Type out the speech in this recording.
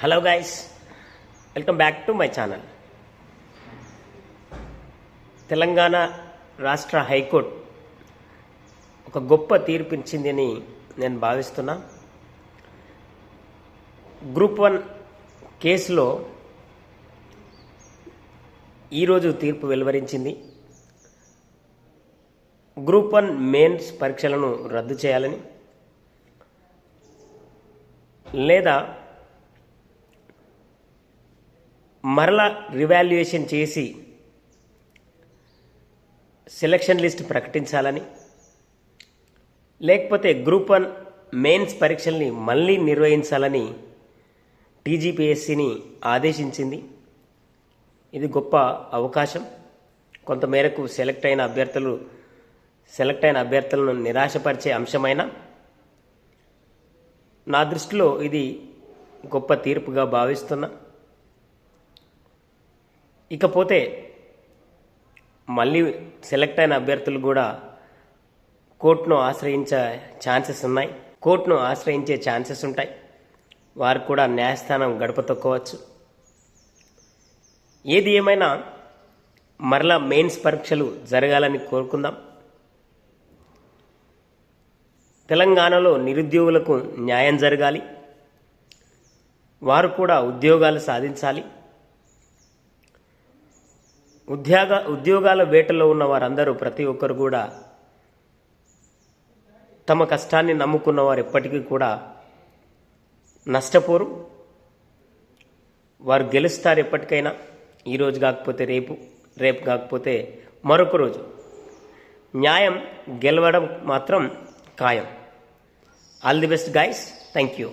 Hello guys welcome back to my channel Telangana రాష్ట్ర high court ఒక గొప్ప తీర్పిచ్చింది నేను భావిస్తున్నా. గ్రూప్ వన్ కేసులో ఈరోజు తీర్పు వెలువరించింది. గ్రూప్ వన్ మెయిన్స్ పరీక్షలను రద్దు చేయాలని లేదా మరలా రివాల్యుయేషన్ చేసి సెలక్షన్ లిస్ట్ ప్రకటించాలని లేకపోతే గ్రూప్ వన్ మెయిన్స్ పరీక్షల్ని మళ్ళీ నిర్వహించాలని టీజీపీఎస్సిని ఆదేశించింది. ఇది గొప్ప అవకాశం. కొంతమేరకు సెలెక్ట్ అయిన అభ్యర్థులు సెలెక్ట్ అయిన అభ్యర్థులను నిరాశపరిచే అంశమైన నా దృష్టిలో ఇది గొప్ప తీర్పుగా భావిస్తున్నా. ఇకపోతే మళ్ళీ సెలెక్ట్ అయిన అభ్యర్థులు కూడా కోర్టును ఆశ్రయించే ఛాన్సెస్ ఉన్నాయి. కోర్టును ఆశ్రయించే ఛాన్సెస్ ఉంటాయి. వారు కూడా న్యాయస్థానం గడప తొక్కవచ్చు. ఏది ఏమైనా మరలా మెయిన్స్ పరీక్షలు జరగాలని కోరుకుందాం. తెలంగాణలో నిరుద్యోగులకు న్యాయం జరగాలి. వారు కూడా ఉద్యోగాలు సాధించాలి. ఉద్యోగ ఉద్యోగాల వేటలో ఉన్న వారందరూ ప్రతి ఒక్కరు కూడా తమ కష్టాన్ని నమ్ముకున్న వారు ఎప్పటికీ కూడా నష్టపోరు. వారు గెలుస్తారు ఎప్పటికైనా. ఈరోజు కాకపోతే రేపు రేపు కాకపోతే మరొక రోజు. న్యాయం గెలవడం మాత్రం ఖాయం. All the best guys thank you